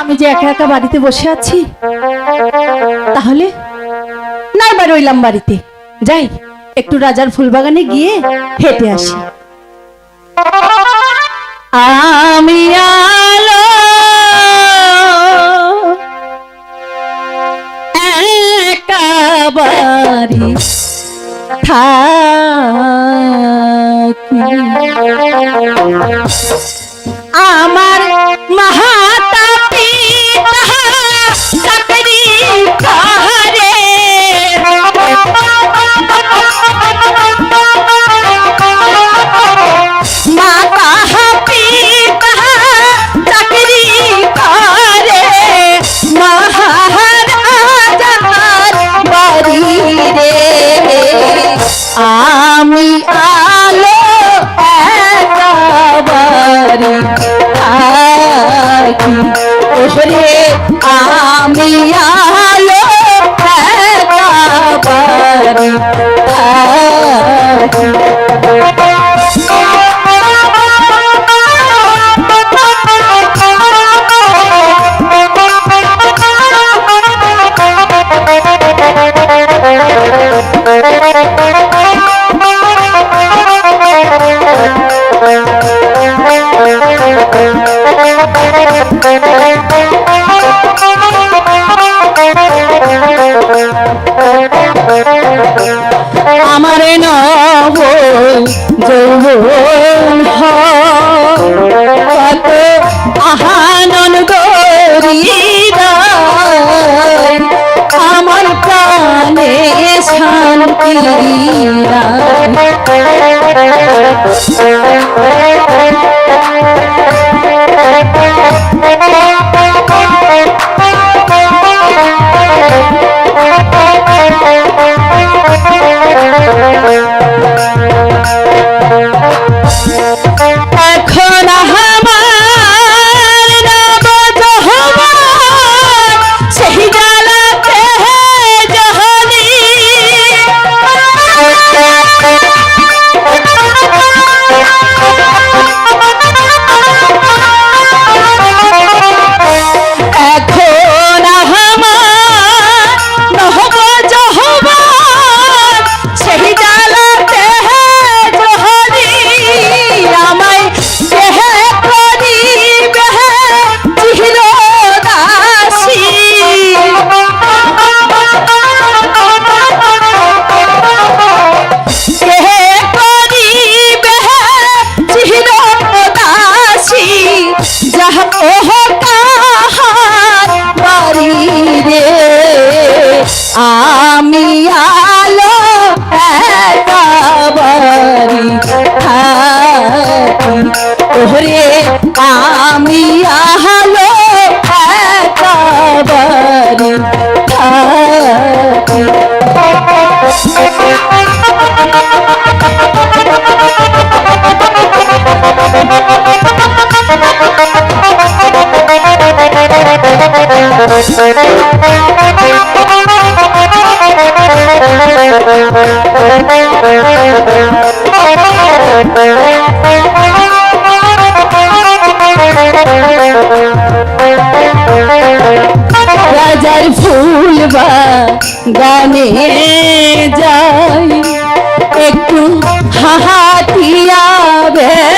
আমি যে একা একা বাড়িতে বসে আছি, তাহলে না এবার রইলাম বাড়িতে। যাই, একটু রাজার ফুলবাগানে গিয়ে হেঁটে আসি। আমি আলো একা বাড়ি থাকি। আমার মাহাতা আমি আলো ওরে আমি আলো একাবারি থাকি আমার নব যৌবন হয়, আহানন গরিদায় আমার প্রাণে শান্তি নাই। এখন রাজার গানে যাই একটু হাহাতিয়া বে